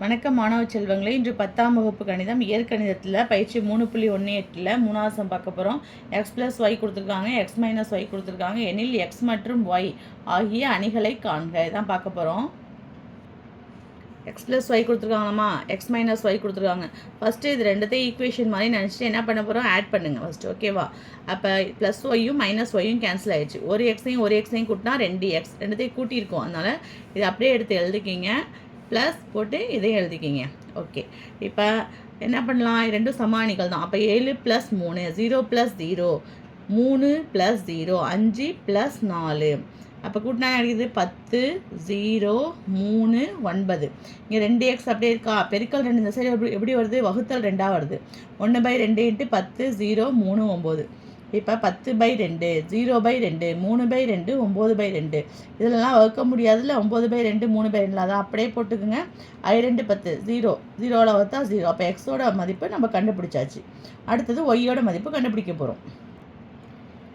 வணக்கம் மாணவ செல்வங்களே இன்று பத்தாம் வகுப்பு கணிதம். இயற்கணிதத்தில் பயிற்சி மூணு புள்ளி ஒன்று எட்டில் மூணாவது சம் பார்க்க போகிறோம் எக்ஸ் ப்ளஸ் ஒய் கொடுத்துருக்காங்க எக்ஸ் மைனஸ் ஒய் கொடுத்துருக்காங்க. எனில் எக்ஸ் மற்றும் ஒய் ஆகிய அணிகளை காண்க. இதான் பார்க்க போகிறோம் எக்ஸ் ப்ளஸ் ஒய் கொடுத்துருக்காங்களாம்மா எக்ஸ் மைனஸ் ஒய் கொடுத்துருக்காங்க. ஃபஸ்ட்டு இது ரெண்டுத்தையும் ஈக்குவேஷன் மாதிரி நினச்சிட்டு என்ன பண்ண போகிறோம் ஆட் பண்ணுங்கள் ஃபஸ்ட்டு ஓகேவா அப்போ ப்ளஸ் ஒய்யும் மைனஸ் ஒய்யும் கேன்சல் ஆகிடுச்சு ஒரு எக்ஸையும் ஒரு எக்ஸையும் கூட்டினா ரெண்டு எக்ஸ் ரெண்டுத்தையும் கூட்டியிருக்கோம். அதனால் இது அப்படியே எடுத்து எழுதிக்கிங்க. ப்ளஸ் போட்டு இதை எழுதிக்கிங்க. ஓகே இப்போ என்ன பண்ணலாம்? ரெண்டும் சமானிகள் தான். அப்போ ஏழு ப்ளஸ் மூணு ஜீரோ ப்ளஸ் ஜீரோ மூணு ப்ளஸ் ஜீரோ அஞ்சு ப்ளஸ் நாலு. அப்போ கூட்டினா கிடைக்குது? பத்து ஜீரோ மூணு ஒன்பது. இங்கே ரெண்டு எக்ஸ் அப்படியே இருக்கா? பெருக்கல் ரெண்டு இந்த சைடு எப்படி எப்படி வருது? வகுத்தல் ரெண்டாக வருது. ஒன்று பை ரெண்டு இன்ட்டு பத்து ஜீரோ மூணு ஒம்பது இப்போ பத்து பை ரெண்டு ஜீரோ பை ரெண்டு மூணு பை ரெண்டு ஒம்பது பை ரெண்டு. இதிலலாம் வகுக்க முடியாதுல ஒம்பது பை ரெண்டு மூணு பை ரெண்டில் அதான் அப்படியே போட்டுக்குங்க. ஐ ரெண்டு பத்து ஜீரோ. ஜீரோவில் வகுத்தா ஜீரோ. அப்போ எக்ஸோட மதிப்பு நம்ம கண்டுபிடிச்சாச்சு. அடுத்தது ஒய்யோட மதிப்பு கண்டுபிடிக்க போகிறோம்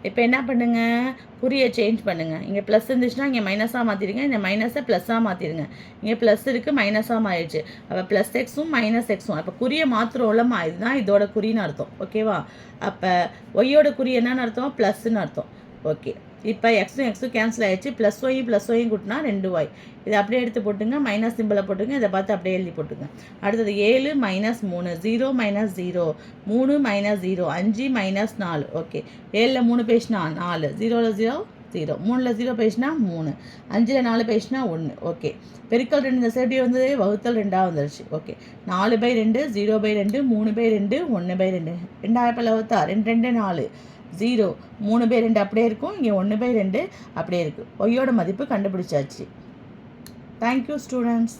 இப்போ என்ன பண்ணுங்கள் குறியை சேஞ்ச் பண்ணுங்கள் இங்கே ப்ளஸ் இருந்துச்சுன்னா இங்கே மைனஸாக மாற்றிடுங்க இந்த மைனஸை ப்ளஸ்ஸாக மாற்றிடுங்க இங்கே ப்ளஸ் இருக்குது மைனஸாக மாறிடுச்சு. அப்போ ப்ளஸ் எக்ஸும் மைனஸ் எக்ஸும் அப்போ குறியை மாத்திரம்லம்மா இதுதான் இதோட குறின்னு அர்த்தம். ஓகேவா அப்போ ஒய்யோட குறி என்னன்னு அர்த்தம்? ப்ளஸ்ன்னு அர்த்தம். ஓகே. இப்போ எக்ஸும் எக்ஸும் கேன்சல் ஆகிடுச்சு ப்ளஸ் ஒயும் ப்ளஸ் ஒயும் கூட்டினா ரெண்டு ஒய் இதை அப்படியே எடுத்து போட்டுங்க. மைனஸ் சிம்பிளை போட்டுங்க. இதை பார்த்து அப்படியே எழுதி போட்டுங்க. அடுத்தது ஏழு மைனஸ் மூணு. ஜீரோ மைனஸ் ஜீரோ மூணு மைனஸ் ஜீரோ அஞ்சு மைனஸ் நாலு. ஓகே. ஏழில் மூணு பேசினா நாலு. ஜீரோவில் ஜீரோ ஜீரோ மூணில் ஜீரோ பேசினா மூணு. அஞ்சில் நாலு பேசினா ஒன்று ஓகே. பெருக்கல் ரெண்டு. இந்த சைடு வந்தது? வகுத்தல் ரெண்டாக வந்துருச்சு. ஓகே. நாலு பை ரெண்டு ஜீரோ பை ரெண்டு மூணு பை ரெண்டு ஒன்று பை ரெண்டு. ரெண்டாயிரப்பில் வகுத்தா ரெண்டு ரெண்டு நாலு. ஜீரோ. மூணு பை ரெண்டு அப்படியே இருக்கும் இங்கே ஒன்று பை ரெண்டு அப்படியே இருக்குது ஒய்யோட மதிப்பு கண்டுபிடிச்சாச்சு. Thank you students